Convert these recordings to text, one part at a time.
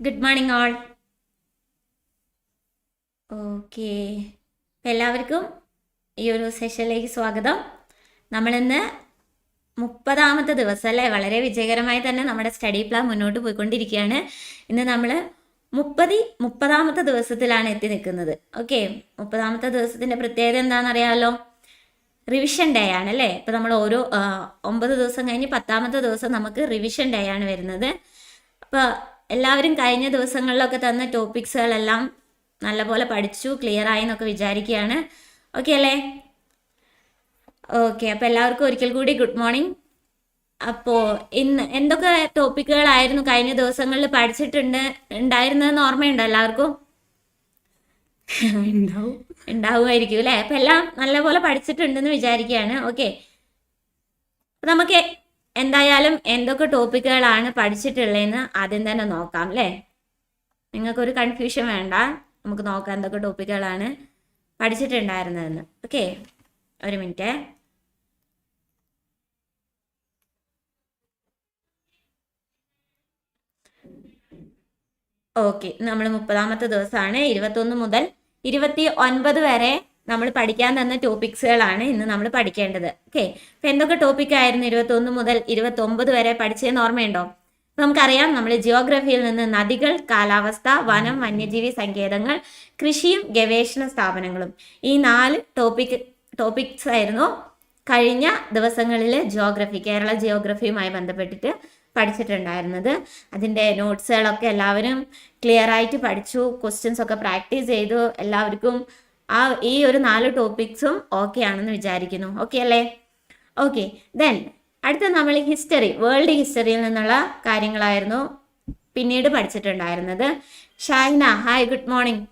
Good morning all okay എല്ലാവർക്കും ഈ ഒരു സെഷനിലേക്ക് സ്വാഗതം. നമ്മളിന്ന് മുപ്പതാമത്തെ ദിവസം അല്ലേ? വളരെ വിജയകരമായി തന്നെ നമ്മുടെ സ്റ്റഡി പ്ലാൻ മുന്നോട്ട് പോയിക്കൊണ്ടിരിക്കുകയാണ്. ഇന്ന് നമ്മൾ മുപ്പതി മുപ്പതാമത്തെ ദിവസത്തിലാണ് എത്തി നിൽക്കുന്നത്. ഓക്കെ മുപ്പതാമത്തെ ദിവസത്തിന്റെ പ്രത്യേകത എന്താണെന്നറിയാമല്ലോ റിവിഷൻ ഡേ ആണ് അല്ലേ? ഇപ്പം നമ്മൾ ഓരോ ഒമ്പത് ദിവസം കഴിഞ്ഞ് പത്താമത്തെ ദിവസം നമുക്ക് റിവിഷൻ ഡേ ആണ് വരുന്നത്. അപ്പോൾ എല്ലാവരും കഴിഞ്ഞ ദിവസങ്ങളിലൊക്കെ തന്ന ടോപ്പിക്സുകളെല്ലാം നല്ലപോലെ പഠിച്ചു ക്ലിയർ ആയി എന്നൊക്കെ വിചാരിക്കുകയാണ്. ഓക്കെ അല്ലേ? ഓക്കെ അപ്പോൾ എല്ലാവർക്കും ഒരിക്കൽ കൂടി ഗുഡ് മോർണിംഗ് അപ്പോൾ ഇന്ന് എന്തൊക്കെ ടോപ്പിക്കുകളായിരുന്നു കഴിഞ്ഞ ദിവസങ്ങളിൽ പഠിച്ചിട്ടുണ്ട് ഉണ്ടായിരുന്നതെന്ന് ഓർമ്മയുണ്ടോ എല്ലാവർക്കും? ഉണ്ടാവും. ഉണ്ടാവുമായിരിക്കും അല്ലേ? അപ്പം എല്ലാം നല്ലപോലെ പഠിച്ചിട്ടുണ്ടെന്ന് വിചാരിക്കുകയാണ്. ഓക്കെ നമുക്ക് എന്തായാലും എന്തൊക്കെ ടോപ്പിക്കുകളാണ് പഠിച്ചിട്ടുള്ളതെന്ന് ആദ്യം തന്നെ നോക്കാം അല്ലേ? നിങ്ങൾക്കൊരു കൺഫ്യൂഷൻ വേണ്ട. നമുക്ക് നോക്കാം എന്തൊക്കെ ടോപ്പിക്കുകളാണ് പഠിച്ചിട്ടുണ്ടായിരുന്നതെന്ന്. ഓക്കെ ഒരു മിനിറ്റ് ഓക്കെ നമ്മൾ മുപ്പതാമത്തെ ദിവസമാണ്. ഇരുപത്തൊന്ന് മുതൽ ഇരുപത്തി ഒൻപത് വരെ നമ്മൾ പഠിക്കാൻ തന്ന ടോപ്പിക്സുകളാണ് ഇന്ന് നമ്മൾ പഠിക്കേണ്ടത്. ഓക്കെ അപ്പം എന്തൊക്കെ ടോപ്പിക് ആയിരുന്നു ഇരുപത്തൊന്ന് മുതൽ ഇരുപത്തൊമ്പത് വരെ പഠിച്ചതെന്ന് ഓർമ്മയുണ്ടോ? അപ്പൊ നമുക്കറിയാം നമ്മൾ ജിയോഗ്രഫിയിൽ നിന്ന് നദികൾ കാലാവസ്ഥ വനം വന്യജീവി സങ്കേതങ്ങൾ കൃഷിയും ഗവേഷണ സ്ഥാപനങ്ങളും. ഈ നാല് ടോപ്പിക് ടോപ്പിക്സ് ആയിരുന്നു കഴിഞ്ഞ ദിവസങ്ങളിൽ ജിയോഗ്രഫി കേരള ജിയോഗ്രഫിയുമായി ബന്ധപ്പെട്ടിട്ട് പഠിച്ചിട്ടുണ്ടായിരുന്നത്. അതിന്റെ നോട്ട്സുകളൊക്കെ എല്ലാവരും ക്ലിയർ ആയിട്ട് പഠിച്ചു ക്വസ്റ്റ്യൻസ് ഒക്കെ പ്രാക്ടീസ് ചെയ്തു എല്ലാവർക്കും ആ ഈ ഒരു നാല് ടോപ്പിക്സും ഓക്കെ ആണെന്ന് വിചാരിക്കുന്നു. ഓക്കെ അല്ലേ? ഓക്കെ ദെൻ അടുത്ത നമ്മൾ ഹിസ്റ്ററി വേൾഡ് ഹിസ്റ്ററിയിൽ നിന്നുള്ള കാര്യങ്ങളായിരുന്നു പിന്നീട് പഠിച്ചിട്ടുണ്ടായിരുന്നത്. ഷൈന ഹായ് ഗുഡ് മോർണിംഗ്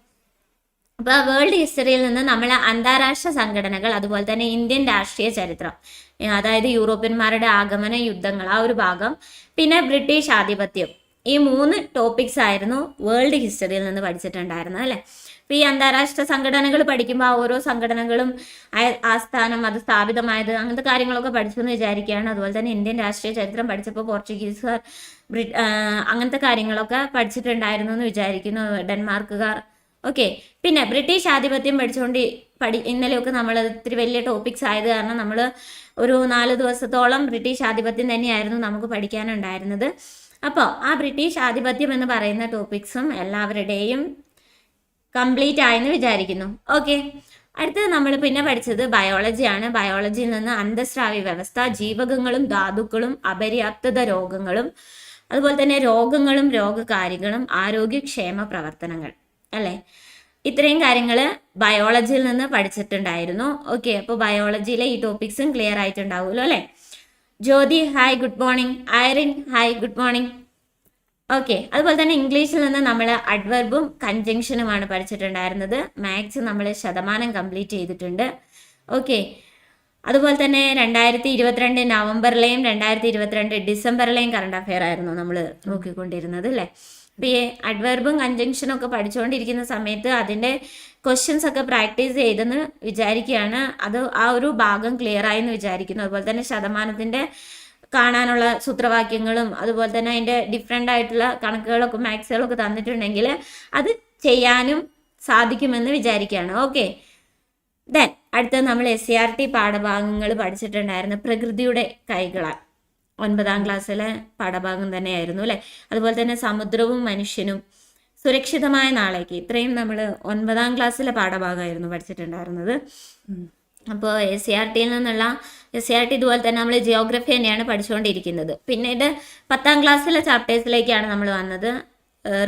അപ്പോൾ വേൾഡ് ഹിസ്റ്ററിയിൽ നിന്ന് നമ്മൾ അന്താരാഷ്ട്ര സംഘടനകൾ അതുപോലെ തന്നെ ഇന്ത്യൻ രാഷ്ട്രീയ ചരിത്രം അതായത് യൂറോപ്യന്മാരുടെ ആഗമന യുദ്ധങ്ങൾ ആ ഒരു ഭാഗം പിന്നെ ബ്രിട്ടീഷ് ആധിപത്യം ഈ മൂന്ന് ടോപ്പിക്സ് ആയിരുന്നു വേൾഡ് ഹിസ്റ്ററിയിൽ നിന്ന് പഠിച്ചിട്ടുണ്ടായിരുന്നത് അല്ലേ? അപ്പോൾ ഈ അന്താരാഷ്ട്ര സംഘടനകൾ പഠിക്കുമ്പോൾ ആ ഓരോ സംഘടനകളും ആസ്ഥാനം അത് സ്ഥാപിതമായത് അങ്ങനത്തെ കാര്യങ്ങളൊക്കെ പഠിച്ചെന്ന് വിചാരിക്കുകയാണ്. അതുപോലെ തന്നെ ഇന്ത്യൻ രാഷ്ട്രീയ ചരിത്രം പഠിച്ചപ്പോൾ പോർച്ചുഗീസുകാർ അങ്ങനത്തെ കാര്യങ്ങളൊക്കെ പഠിച്ചിട്ടുണ്ടായിരുന്നു എന്ന് വിചാരിക്കുന്നു ഡെൻമാർക്കുകാർ. ഓക്കെ. പിന്നെ ബ്രിട്ടീഷ് ആധിപത്യം പഠിച്ചുകൊണ്ട് പഠി ഇന്നലെയൊക്കെ നമ്മൾ ഇത്തിരി വലിയ ടോപ്പിക്സ് ആയത് കാരണം നമ്മൾ ഒരു നാല് ദിവസത്തോളം ബ്രിട്ടീഷ് ആധിപത്യം തന്നെയായിരുന്നു നമുക്ക് പഠിക്കാനുണ്ടായിരുന്നത്. അപ്പോൾ ആ ബ്രിട്ടീഷ് ആധിപത്യം എന്ന് പറയുന്ന ടോപ്പിക്സും എല്ലാവരുടെയും കംപ്ലീറ്റ് ആയെന്ന് വിചാരിക്കുന്നു. ഓക്കെ അടുത്തത് നമ്മൾ പിന്നെ പഠിച്ചത് ബയോളജിയാണ് ബയോളജിയിൽ നിന്ന് അന്തസ്രാവി വ്യവസ്ഥ ജീവകങ്ങളും ധാതുക്കളും അപര്യാപ്തത രോഗങ്ങളും അതുപോലെ തന്നെ രോഗങ്ങളും രോഗകാരികളും ആരോഗ്യക്ഷേമ പ്രവർത്തനങ്ങൾ അല്ലേ? ഇത്രയും കാര്യങ്ങൾ ബയോളജിയിൽ നിന്ന് പഠിച്ചിട്ടുണ്ടായിരുന്നു. ഓക്കെ അപ്പോൾ ബയോളജിയിലെ ഈ ടോപ്പിക്സും ക്ലിയർ ആയിട്ടുണ്ടാവുമല്ലോ അല്ലേ? Jyothi hi good morning Irene hi good morning okay അതുപോലെ തന്നെ ഇംഗ്ലീഷിൽ നിന്ന് നമ്മൾ അഡ്വർബും കൺജങ്ഷനുമാണ് പഠിച്ചിട്ടുണ്ടായിരുന്നത്. മാത്സ് നമ്മൾ ശതമാനം കംപ്ലീറ്റ് ചെയ്തിട്ടുണ്ട്. ഓക്കെ അതുപോലെ തന്നെ രണ്ടായിരത്തി ഇരുപത്തിരണ്ട് നവംബറിലെയും രണ്ടായിരത്തി ഇരുപത്തിരണ്ട് ഡിസംബറിലെയും കറണ്ട് അഫെയർ ആയിരുന്നു നമ്മൾ നോക്കിക്കൊണ്ടിരുന്നത് അല്ലേ? അപ്പോൾ ഈ അഡ്വർബും കൺജങ്ഷനും ഒക്കെ പഠിച്ചുകൊണ്ടിരിക്കുന്ന സമയത്ത് അതിന്റെ ക്വസ്റ്റ്യൻസ് ഒക്കെ പ്രാക്ടീസ് ചെയ്തെന്ന് വിചാരിക്കുകയാണ് അത് ആ ഒരു ഭാഗം ക്ലിയർ ആയെന്ന് വിചാരിക്കുന്നു. അതുപോലെ തന്നെ ശതമാനത്തിന്റെ കാണാനുള്ള സൂത്രവാക്യങ്ങളും അതുപോലെ തന്നെ അതിന്റെ ഡിഫറെന്റ് ആയിട്ടുള്ള കണക്കുകളൊക്കെ മാക്സുകളൊക്കെ തന്നിട്ടുണ്ടെങ്കിൽ അത് ചെയ്യാനും സാധിക്കുമെന്ന് വിചാരിക്കുകയാണ്. ഓക്കെ ദെൻ അടുത്ത നമ്മൾ എസ് സി ആർ ടി പാഠഭാഗങ്ങൾ പഠിച്ചിട്ടുണ്ടായിരുന്നു പ്രകൃതിയുടെ കൈകളാൽ. ഒൻപതാം ക്ലാസ്സിലെ പാഠഭാഗം തന്നെയായിരുന്നു അല്ലേ? അതുപോലെ തന്നെ സമുദ്രവും മനുഷ്യനും സുരക്ഷിതമായ നാളേക്ക്. ഇത്രയും നമ്മൾ ഒൻപതാം ക്ലാസ്സിലെ പാഠഭാഗമായിരുന്നു പഠിച്ചിട്ടുണ്ടായിരുന്നത്. അപ്പോൾ എസ് സി ആർ ടിയിൽ നിന്നുള്ള എസ് സി ആർ ടി ഇതുപോലെ തന്നെ നമ്മൾ ജിയോഗ്രഫി തന്നെയാണ് പഠിച്ചുകൊണ്ടിരിക്കുന്നത് പിന്നീട് പത്താം ക്ലാസ്സിലെ ചാപ്റ്റേഴ്സിലേക്കാണ് നമ്മൾ വന്നത്.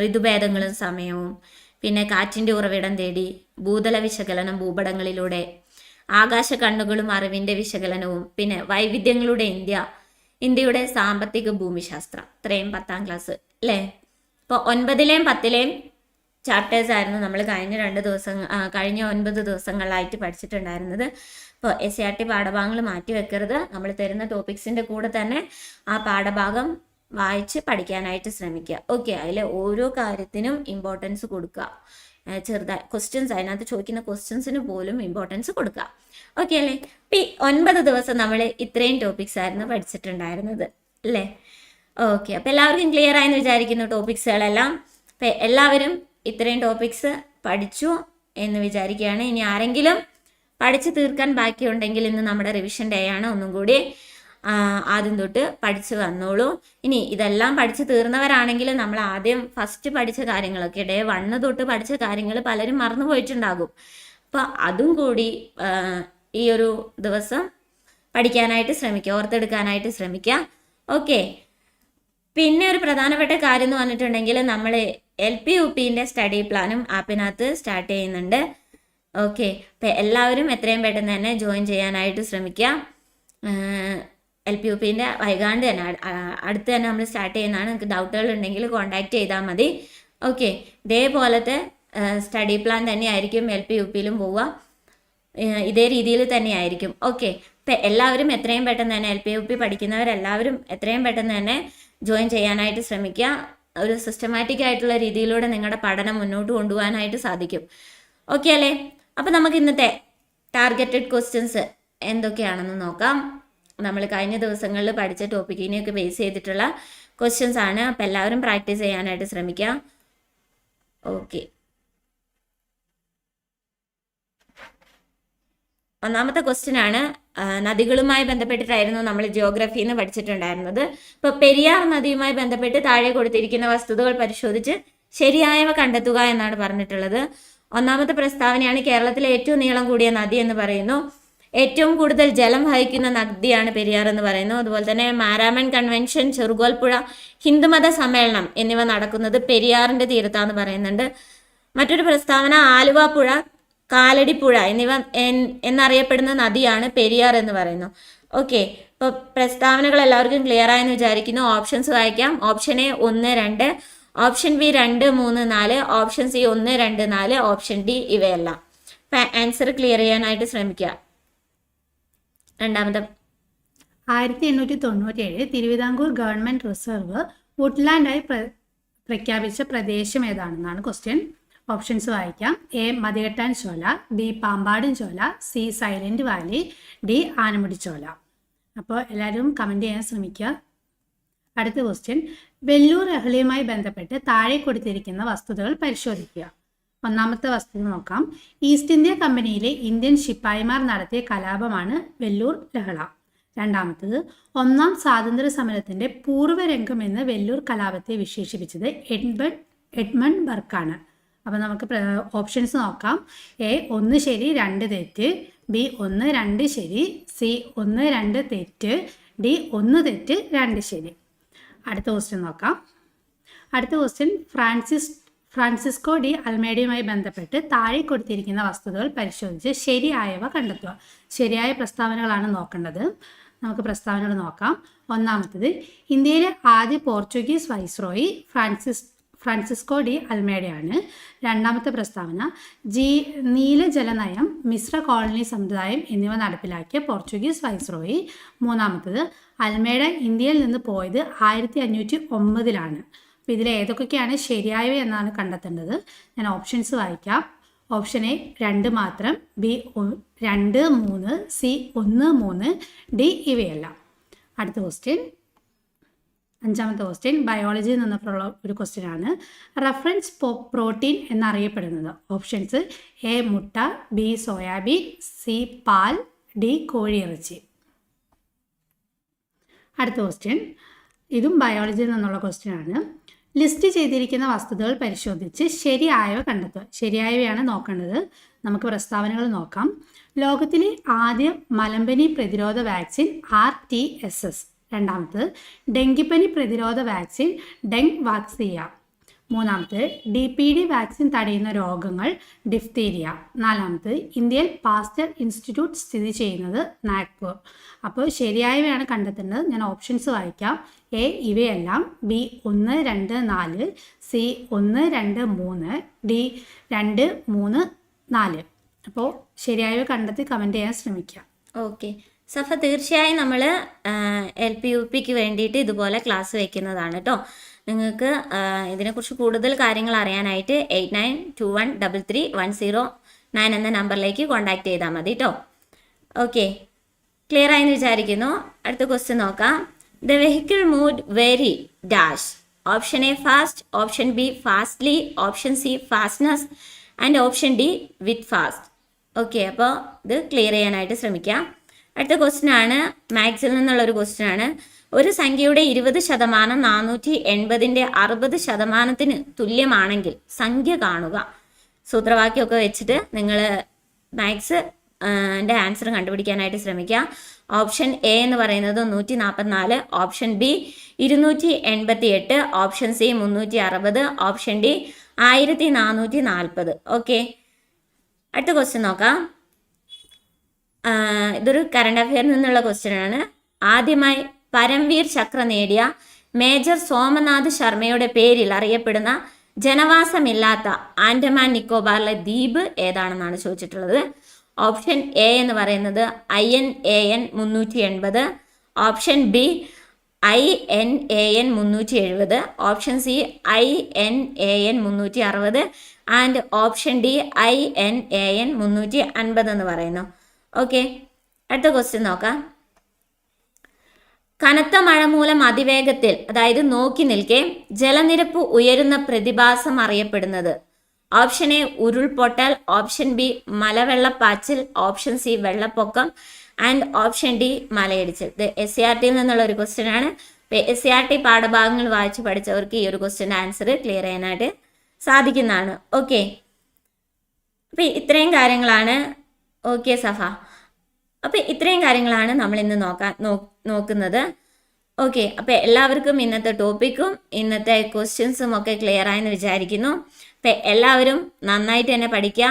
ഋതുഭേദങ്ങളും സമയവും പിന്നെ കാറ്റിന്റെ ഉറവിടം തേടി ഭൂതല വിശകലനം ഭൂപടങ്ങളിലൂടെ ആകാശ കണ്ണുകളും അറിവിന്റെ വിശകലനവും പിന്നെ വൈവിധ്യങ്ങളുടെ ഇന്ത്യ ഇന്ത്യയുടെ സാമ്പത്തിക ഭൂമിശാസ്ത്രം. ഇത്രയും പത്താം ക്ലാസ് അല്ലേ ഇപ്പോൾ ഒൻപതിലെയും പത്തിലെയും ചാപ്റ്റേഴ്സ് ആയിരുന്നു നമ്മൾ കഴിഞ്ഞ രണ്ട് ദിവസം കഴിഞ്ഞ ഒൻപത് ദിവസങ്ങളായിട്ട് പഠിച്ചിട്ടുണ്ടായിരുന്നത്. ഇപ്പോൾ എസ് സി ആർ ടി പാഠഭാഗങ്ങൾ മാറ്റി വെക്കരുത്. നമ്മൾ തരുന്ന ടോപ്പിക്സിന്റെ കൂടെ തന്നെ ആ പാഠഭാഗം വായിച്ച് പഠിക്കാനായിട്ട് ശ്രമിക്കുക. ഓക്കെ അതിലെ ഓരോ കാര്യത്തിനും ഇമ്പോർട്ടൻസ് കൊടുക്കുക. ചെറുതായി ക്വസ്റ്റ്യൻസ് അതിനകത്ത് ചോദിക്കുന്ന ക്വസ്റ്റ്യൻസിന് പോലും ഇമ്പോർട്ടൻസ് കൊടുക്കുക. ഓക്കെ അല്ലേ? പി ഒൻപത് ദിവസം നമ്മൾ ഇത്രയും ടോപ്പിക്സ് ആയിരുന്നു പഠിച്ചിട്ടുണ്ടായിരുന്നത്. അല്ലേ? ഓക്കെ അപ്പോൾ എല്ലാവർക്കും ക്ലിയർ ആയെന്ന് വിചാരിക്കുന്നു ടോപ്പിക്സുകളെല്ലാം എല്ലാവരും ഇത്രയും ടോപ്പിക്സ് പഠിച്ചു എന്ന് വിചാരിക്കുകയാണ്. ഇനി ആരെങ്കിലും പഠിച്ചു തീർക്കാൻ ബാക്കിയുണ്ടെങ്കിൽ ഇന്ന് നമ്മുടെ റിവിഷൻ ഡേ ആണ്. ഒന്നും കൂടി ആദ്യം തൊട്ട് പഠിച്ചു വന്നോളൂ. ഇനി ഇതെല്ലാം പഠിച്ചു തീർന്നവരാണെങ്കിൽ നമ്മൾ ആദ്യം ഫസ്റ്റ് പഠിച്ച കാര്യങ്ങളൊക്കെ ഡേ വണ്ണ് തൊട്ട് പഠിച്ച കാര്യങ്ങൾ പലരും മറന്നു പോയിട്ടുണ്ടാകും. അപ്പോൾ അതും കൂടി ഈ ഒരു ദിവസം പഠിക്കാനായിട്ട് ശ്രമിക്കുക ഓർത്തെടുക്കാനായിട്ട് ശ്രമിക്കുക. ഓക്കെ പിന്നെ ഒരു പ്രധാനപ്പെട്ട കാര്യം എന്ന് പറഞ്ഞിട്ടുണ്ടെങ്കിൽ നമ്മൾ എൽ പി യു പിന്റെ സ്റ്റഡി പ്ലാനും ആപ്പിനകത്ത് സ്റ്റാർട്ട് ചെയ്യുന്നുണ്ട്. ഓക്കെ അപ്പം എല്ലാവരും എത്രയും പെട്ടെന്ന് തന്നെ ജോയിൻ ചെയ്യാനായിട്ട് ശ്രമിക്കുക. എൽ പി യു പിന്റെ വൈകാണ്ട് തന്നെ അടുത്ത് തന്നെ നമ്മൾ സ്റ്റാർട്ട് ചെയ്യുന്നതാണ്. നിങ്ങൾക്ക് ഡൗട്ടുകൾ ഉണ്ടെങ്കിൽ കോൺടാക്റ്റ് ചെയ്താൽ മതി. ഓക്കെ ഇതേപോലത്തെ സ്റ്റഡി പ്ലാൻ തന്നെയായിരിക്കും എൽ പി യു പിയിലും പോവുക. ഇതേ രീതിയിൽ തന്നെയായിരിക്കും. ഓക്കെ എല്ലാവരും എത്രയും പെട്ടെന്ന് തന്നെ എൽ പി യു പി പഠിക്കുന്നവരെല്ലാവരും എത്രയും പെട്ടെന്ന് തന്നെ ജോയിൻ ചെയ്യാനായിട്ട് ശ്രമിക്കുക. ഒരു സിസ്റ്റമാറ്റിക് ആയിട്ടുള്ള രീതിയിലൂടെ നിങ്ങളുടെ പഠനം മുന്നോട്ട് കൊണ്ടുപോകാനായിട്ട് സാധിക്കും. ഓക്കെ അല്ലേ? അപ്പം നമുക്ക് ഇന്നത്തെ ടാർഗറ്റഡ് ക്വസ്റ്റ്യൻസ് എന്തൊക്കെയാണെന്ന് നോക്കാം. നമ്മൾ കഴിഞ്ഞ ദിവസങ്ങളിൽ പഠിച്ച ടോപ്പിക്കിനെയൊക്കെ ബേസ് ചെയ്തിട്ടുള്ള ക്വസ്റ്റ്യൻസ് ആണ്. അപ്പം എല്ലാവരും പ്രാക്ടീസ് ചെയ്യാനായിട്ട് ശ്രമിക്കുക ഓക്കെ ഒന്നാമത്തെ ക്വസ്റ്റ്യൻ ആണ് നദികളുമായി ബന്ധപ്പെട്ടിട്ടായിരുന്നു നമ്മൾ ജിയോഗ്രഫിയിൽ നിന്ന് പഠിച്ചിട്ടുണ്ടായിരുന്നത്. ഇപ്പോൾ പെരിയാർ നദിയുമായി ബന്ധപ്പെട്ട് താഴെ കൊടുത്തിരിക്കുന്ന വസ്തുതകൾ പരിശോധിച്ച് ശരിയായവ കണ്ടെത്തുക എന്നാണ് പറഞ്ഞിട്ടുള്ളത്. ഒന്നാമത്തെ പ്രസ്താവനയാണ് കേരളത്തിലെ ഏറ്റവും നീളം കൂടിയ നദി എന്ന് പറയുന്നു. ഏറ്റവും കൂടുതൽ ജലം വഹിക്കുന്ന നദിയാണ് പെരിയാർ എന്ന് പറയുന്നു. അതുപോലെ തന്നെ മാരാമൻ കൺവെൻഷൻ ചെറുകോൽപ്പുഴ ഹിന്ദുമത സമ്മേളനം എന്നിവ നടക്കുന്നത് പെരിയാറിന്റെ തീരത്താന്ന് പറയുന്നുണ്ട്. മറ്റൊരു പ്രസ്താവന ആലുവ പുഴ. കാലടിപ്പുഴ എന്നിവ എന്നറിയപ്പെടുന്ന നദിയാണ് പെരിയാർ എന്ന് പറയുന്നു. ഓക്കെ ഇപ്പോൾ പ്രസ്താവനകൾ എല്ലാവർക്കും ക്ലിയർ ആയെന്ന് വിചാരിക്കുന്നു. ഓപ്ഷൻസ് വായിക്കാം. ഓപ്ഷൻ എ ഒന്ന് രണ്ട്. ഓപ്ഷൻ ബി രണ്ട് മൂന്ന് നാല്. ഓപ്ഷൻ സി ഒന്ന് രണ്ട് നാല്. ഓപ്ഷൻ ഡി ഇവയെല്ലാം. ആൻസർ ക്ലിയർ ചെയ്യാനായിട്ട് ശ്രമിക്കുക. രണ്ടാമത്തെ. ആയിരത്തി എണ്ണൂറ്റി തൊണ്ണൂറ്റേഴ് തിരുവിതാംകൂർ ഗവൺമെന്റ് റിസർവ് വുഡ്ലാൻഡായി പ്ര പ്രഖ്യാപിച്ച പ്രദേശം ഏതാണെന്നാണ് ക്വസ്റ്റ്യൻ ഓപ്ഷൻസ് വായിക്കാം. A Mathikettan Shola. B Pambadum Shola. C silent valley. D Anamudi Shola. അപ്പോൾ എല്ലാവരും കമന്റ് ചെയ്യാൻ ശ്രമിക്കുക. അടുത്ത ക്വസ്റ്റ്യൻ വെല്ലൂർ അഹ്ലിയുമായി ബന്ധപ്പെട്ട് താഴെ കൊടുത്തിരിക്കുന്ന വസ്തുതകൾ പരിശോധിക്കുക. ഒന്നാമത്തെ വസ്തുത നോക്കാം. ഈസ്റ്റ് ഇന്ത്യ കമ്പനിയിലെ ഇന്ത്യൻ ശിപ്പായിമാർ നടത്തിയ കലാപമാണ് വെല്ലൂർ ലഹള രണ്ടാമത്തത് ഒന്നാം സ്വാതന്ത്ര്യ സമരത്തിന്റെ പൂർവരംഗം എന്ന് വെല്ലൂർ കലാപത്തെ വിശേഷിപ്പിച്ചത് എഡ്മണ്ട് എഡ്മണ്ട് ബർക്കാണ്. അപ്പോൾ നമുക്ക് ഓപ്ഷൻസ് നോക്കാം. എ ഒന്ന് ശരി രണ്ട് തെറ്റ്. ബി ഒന്ന് രണ്ട് ശരി. സി ഒന്ന് രണ്ട് തെറ്റ്. ഡി ഒന്ന് തെറ്റ് രണ്ട് ശരി. അടുത്ത ക്വസ്റ്റ്യൻ നോക്കാം. അടുത്ത ക്വസ്റ്റ്യൻ ഫ്രാൻസിസ് ഫ്രാൻസിസ്കോ ഡി അൽമേഡയുമായി ബന്ധപ്പെട്ട് താഴെ കൊടുത്തിരിക്കുന്ന വസ്തുതകൾ പരിശോധിച്ച് ശരിയായവ കണ്ടെത്തുക. ശരിയായ പ്രസ്താവനകളാണ് നോക്കേണ്ടത്. നമുക്ക് പ്രസ്താവനകൾ നോക്കാം. ഒന്നാമത്തത് ഇന്ത്യയിലെ ആദ്യ Portuguese viceroy Francis Francisco de അൽമേഡയാണ് രണ്ടാമത്തെ പ്രസ്താവന. ജി നീലജലനയം മിശ്ര കോളനി സമുദായം എന്നിവ നടപ്പിലാക്കിയ പോർച്ചുഗീസ് വൈസ്രോയി. മൂന്നാമത്തത് അൽമേഡ ഇന്ത്യയിൽ നിന്ന് പോയത് ആയിരത്തി അഞ്ഞൂറ്റി ഒമ്പതിലാണ് അപ്പോൾ ഇതിൽ ഏതൊക്കെയാണ് ശരിയായവ എന്നാണ് കണ്ടെത്തേണ്ടത്? ഞാൻ ഓപ്ഷൻസ് വായിക്കാം. ഓപ്ഷൻ എ രണ്ട് മാത്രം ബി രണ്ട് മൂന്ന് സി ഒന്ന് മൂന്ന് ഡി ഇവയല്ല. അടുത്ത ക്വസ്റ്റ്യൻ. അഞ്ചാമത്തെ ക്വസ്റ്റ്യൻ ബയോളജിയിൽ നിന്നുള്ള ഒരു ക്വസ്റ്റ്യൻ ആണ്. റഫറൻസ് പ്രോട്ടീൻ എന്നറിയപ്പെടുന്നത്. ഓപ്ഷൻസ് എ മുട്ട ബി സോയാബീൻ സി പാൽ ഡി കോഴിയിറച്ചി. അടുത്ത ക്വസ്റ്റ്യൻ ഇതും ബയോളജിയിൽ നിന്നുള്ള ക്വസ്റ്റ്യൻ ആണ്. ലിസ്റ്റ് ചെയ്തിരിക്കുന്ന വസ്തുതകൾ പരിശോധിച്ച് ശരിയായവ കണ്ടെത്തുക. ശരിയായവയാണ് നോക്കേണ്ടത്. നമുക്ക് പ്രസ്താവനകൾ നോക്കാം. ലോകത്തിലെ ആദ്യ മലമ്പനി പ്രതിരോധ vaccine R T S S രണ്ടാമത് ഡെങ്കിപ്പനി പ്രതിരോധ വാക്സിൻ ഡെങ് വാക്സിയ. മൂന്നാമത് ഡി പി ഡി വാക്സിൻ തടയുന്ന രോഗങ്ങൾ ഡിഫ്തീരിയ. നാലാമത് ഇന്ത്യയിൽ പാസ്റ്റർ ഇൻസ്റ്റിറ്റ്യൂട്ട് സ്ഥിതി ചെയ്യുന്നത് നാഗ്പൂർ. അപ്പോൾ ശരിയായവയാണ് കണ്ടെത്തേണ്ടത്. ഞാൻ ഓപ്ഷൻസ് വായിക്കാം. എ ഇവയെല്ലാം ബി ഒന്ന് രണ്ട് നാല് സി ഒന്ന് രണ്ട് മൂന്ന് ഡി രണ്ട് മൂന്ന് നാല്. അപ്പോൾ ശരിയായവ കണ്ടെത്തി കമന്റ് ചെയ്യാൻ ശ്രമിക്കുക ഓക്കെ. സഫ തീർച്ചയായും നമ്മൾ എൽ പി യു പിക്ക് വേണ്ടിയിട്ട് ഇതുപോലെ ക്ലാസ് വയ്ക്കുന്നതാണ് കേട്ടോ നിങ്ങൾക്ക് ഇതിനെക്കുറിച്ച് കൂടുതൽ കാര്യങ്ങൾ അറിയാനായിട്ട് eight nine two one double three one zero nine എന്ന നമ്പറിലേക്ക് കോണ്ടാക്ട് ചെയ്താൽ മതി കേട്ടോ ഓക്കെ. ക്ലിയർ ആയെന്ന് വിചാരിക്കുന്നു. അടുത്ത ക്വസ്റ്റ്യൻ നോക്കാം. The vehicle moved very dash. Option A fast option B fastly option C fastness and option D with fast. Okay അപ്പോൾ ഇത് ക്ലിയർ ചെയ്യാനായിട്ട് ശ്രമിക്കാം. അടുത്ത ക്വസ്റ്റ്യൻ ആണ്. മാത്സിൽ നിന്നുള്ള ഒരു ക്വസ്റ്റ്യൻ ആണ്. ഒരു സംഖ്യയുടെ ഇരുപത് ശതമാനം നാനൂറ്റി എൺപതിന്റെ അറുപത് ശതമാനത്തിന് തുല്യമാണെങ്കിൽ സംഖ്യ കാണുക. സൂത്രവാക്യമൊക്കെ വെച്ചിട്ട് നിങ്ങൾ മാത്സ് എന്റെ ആൻസർ കണ്ടുപിടിക്കാനായിട്ട് ശ്രമിക്കുക. ഓപ്ഷൻ എ എന്ന് പറയുന്നത് നൂറ്റി നാൽപ്പത്തിനാല് ഓപ്ഷൻ ബി ഇരുന്നൂറ്റി എൺപത്തി എട്ട് ഓപ്ഷൻ സി മുന്നൂറ്റി അറുപത് ഓപ്ഷൻ ഡി ആയിരത്തി നാനൂറ്റി നാൽപ്പത് ഓക്കെ അടുത്ത ക്വസ്റ്റ്യൻ നോക്കാം. ഇതൊരു കറണ്ട് അഫെയറിൽ നിന്നുള്ള ക്വസ്റ്റ്യൻ ആണ്. ആദ്യമായി പരംവീർ ചക്ര നേടിയ മേജർ സോമനാഥ് ശർമ്മയുടെ പേരിൽ അറിയപ്പെടുന്ന ജനവാസമില്ലാത്ത ആൻഡമാൻ നിക്കോബാറിലെ ദ്വീപ് ഏതാണെന്നാണ് ചോദിച്ചിട്ടുള്ളത്. ഓപ്ഷൻ എ എന്ന് പറയുന്നത് ഐ എൻ എ എൻ മുന്നൂറ്റി എൺപത് option B I N A N മുന്നൂറ്റി എഴുപത് option C I N A N മുന്നൂറ്റി അറുപത് and option D I N A N മുന്നൂറ്റി അൻപത് എന്ന് പറയുന്നു. ഓക്കെ അടുത്ത ക്വസ്റ്റ്യൻ നോക്കാം. കനത്ത മഴ മൂലം അതിവേഗത്തിൽ അതായത് നോക്കി നിൽക്കെ ജലനിരപ്പ് ഉയരുന്ന പ്രതിഭാസം അറിയപ്പെടുന്നത്. ഓപ്ഷൻ എ ഉരുൾപൊട്ടൽ. ഓപ്ഷൻ ബി മലവെള്ളപ്പാച്ചിൽ. ഓപ്ഷൻ സി വെള്ളപ്പൊക്കം. ആൻഡ് ഓപ്ഷൻ ഡി മലയിടിച്ചിൽ. ഇത് എസ് സി ആർ ടിയിൽ നിന്നുള്ള ഒരു ക്വസ്റ്റ്യൻ ആണ്. എസ് സി ആർ ടി പാഠഭാഗങ്ങൾ വായിച്ചു പഠിച്ചവർക്ക് ഈ ഒരു ക്വസ്റ്റ്യന്റെ ആൻസർ ക്ലിയർ ചെയ്യാനായിട്ട് സാധിക്കുന്നതാണ്. ഓക്കെ അപ്പം ഇത്രയും കാര്യങ്ങളാണ്. ഓക്കെ സഫ. അപ്പം ഇത്രയും കാര്യങ്ങളാണ് നമ്മൾ ഇന്ന് നോക്കാൻ നോക്കുന്നത്. ഓക്കെ അപ്പോൾ എല്ലാവർക്കും ഇന്നത്തെ ടോപ്പിക്കും ഇന്നത്തെ ക്വസ്റ്റ്യൻസും ഒക്കെ ക്ലിയർ ആയെന്ന് വിചാരിക്കുന്നു. അപ്പോൾ എല്ലാവരും നന്നായിട്ട് തന്നെ പഠിക്കുക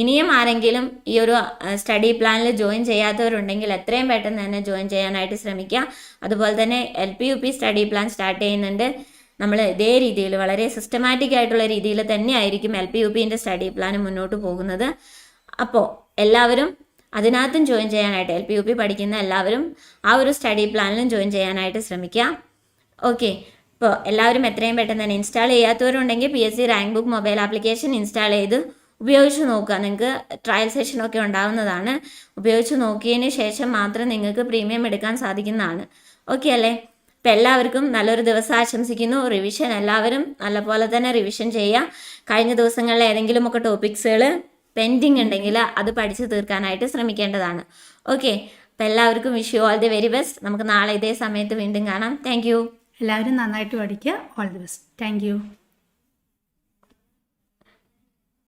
ഇനിയും ആരെങ്കിലും ഈ ഒരു സ്റ്റഡി പ്ലാനിൽ ജോയിൻ ചെയ്യാത്തവരുണ്ടെങ്കിൽ എത്രയും പെട്ടെന്ന് തന്നെ ജോയിൻ ചെയ്യാനായിട്ട് ശ്രമിക്കുക അതുപോലെ തന്നെ L P U P study plan start ചെയ്യുന്നുണ്ട്. നമ്മൾ ഇതേ രീതിയിൽ വളരെ സിസ്റ്റമാറ്റിക് ആയിട്ടുള്ള രീതിയിൽ തന്നെയായിരിക്കും എൽ പി യു പിന്റെ സ്റ്റഡി പ്ലാൻ മുന്നോട്ട് പോകുന്നത്. അപ്പോൾ എല്ലാവരും അതിനകത്തും ജോയിൻ ചെയ്യാനായിട്ട് എൽ പി യു പി പഠിക്കുന്ന എല്ലാവരും ആ ഒരു സ്റ്റഡി പ്ലാനിലും ജോയിൻ ചെയ്യാനായിട്ട് ശ്രമിക്കുക. ഓക്കെ ഇപ്പോൾ എല്ലാവരും എത്രയും പെട്ടെന്ന് തന്നെ ഇൻസ്റ്റാൾ ചെയ്യാത്തവരുണ്ടെങ്കിൽ P S C rank book mobile application install ചെയ്ത് ഉപയോഗിച്ച് നോക്കുക. നിങ്ങൾക്ക് ട്രയൽ സെഷനൊക്കെ ഉണ്ടാവുന്നതാണ്. ഉപയോഗിച്ച് നോക്കിയതിന് ശേഷം മാത്രം നിങ്ങൾക്ക് പ്രീമിയം എടുക്കാൻ സാധിക്കുന്നതാണ്. ഓക്കെ അല്ലേ? അപ്പം എല്ലാവർക്കും നല്ലൊരു ദിവസം ആശംസിക്കുന്നു. റിവിഷൻ എല്ലാവരും നല്ലപോലെ തന്നെ റിവിഷൻ ചെയ്യുക. കഴിഞ്ഞ ദിവസങ്ങളിലെ ഏതെങ്കിലുമൊക്കെ ടോപ്പിക്സുകൾ പെൻഡിങ് ഉണ്ടെങ്കിൽ അത് പഠിച്ചു തീർക്കാനായിട്ട് ശ്രമിക്കേണ്ടതാണ്. ഓക്കെ അപ്പം എല്ലാവർക്കും wish all the very best നമുക്ക് നാളെ ഇതേ സമയത്ത് വീണ്ടും കാണാം. താങ്ക് എല്ലാവരും നന്നായിട്ട് പഠിക്കുക. All the best thank